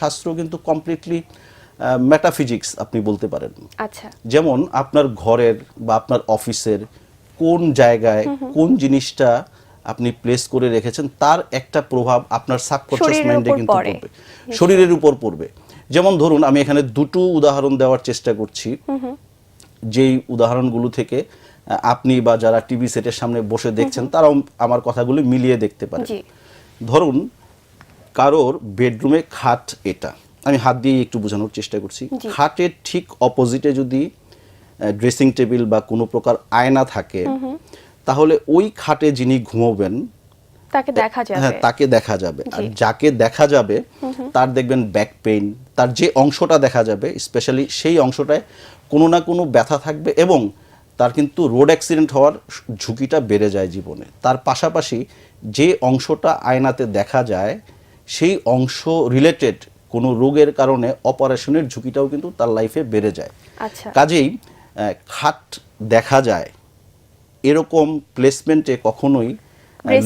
শাস্ত্র কিন্তু completely metaphysics আপনি বলতে পারেন। আচ্ছা। যেমন আপনার ঘরের বা আপনার অফিসের কোন জায়গায় কোন জিনিসটা আপনি প্লেস করে রেখেছেন তার একটা প্রভাব আপনার সাবকনশিয়াস শরীরের মাইন্ডে উপর কিন্তু পড়বে। শরীরের উপর পড়বে। যেমন ধরুন আমি এখানে দুটো উদাহরণ দেওয়ার চেষ্টা করছি। যেই উদাহরণগুলো থেকে আপনি বা যারা টিভি সেটের সামনে বসে দেখছেন তারাও আমার কথাগুলো মিলিয়ে দেখতে পারে ধরুন কারোর বেডরুমে খাট এটা। আমি হাত দিয়ে একটু বোঝানোর চেষ্টা করছি। খাটের ঠিক অপোজিটে যদি ড্রেসিং টেবিল বা কোনো প্রকার আয়না থাকে তাহলে ওই খাটে যিনি ঘুমোবেন তাকে দেখা হ্যাঁ যাবে তাকে দেখা যাবে। আর যাকে দেখা যাবে তার দেখবেন ব্যাক পেইন তার যে অংশটা দেখা যাবে স্পেশালি সেই অংশটায় কোনো না কোনো ব্যথা থাকবে এবং তার কিন্তু রোড অ্যাক্সিডেন্ট হওয়ার ঝুঁকিটা বেড়ে যায় জীবনে। তার পাশাপাশি যে অংশটা আয়নাতে দেখা যায় সেই অংশ রিলেটেড কোনো রোগের কারণে অপারেশনের ঝুঁকিটাও কিন্তু তার লাইফে বেড়ে যায়। আচ্ছা। কাজেই খাট দেখা যায় এরকম প্লেসমেন্টে কখনোই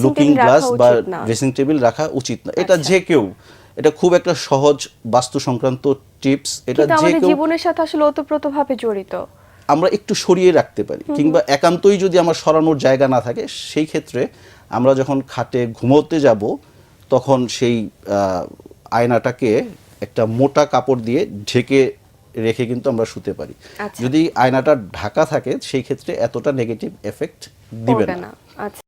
লুকিং গ্লাস বা ড্রেসিং টেবিল রাখা উচিত না। এটা আচ্ছা। যে কেউ এটা খুব একটা সহজ বাস্তু সংক্রান্ত টিপস এটা যে কেউ জীবনের সাথে আসলে ওতপ্রোতভাবে জড়িত। আমরা একটু সরিয়ে রাখতে পারি। কিংবা একান্তই যদি আমার সরানোর জায়গা না থাকে সেই ক্ষেত্রে আমরা যখন খাটে ঘুমোতে যাব তখন সেই আহ, আয়নাটাকে একটা মোটা কাপড় দিয়ে ঢেকে রেখে কিন্তু আমরা শুতে পারি। আচ্ছা। যদি আয়নাটা ঢাকা থাকে সেই ক্ষেত্রে এতটা নেগেটিভ এফেক্ট দিবে না। না। আচ্ছা।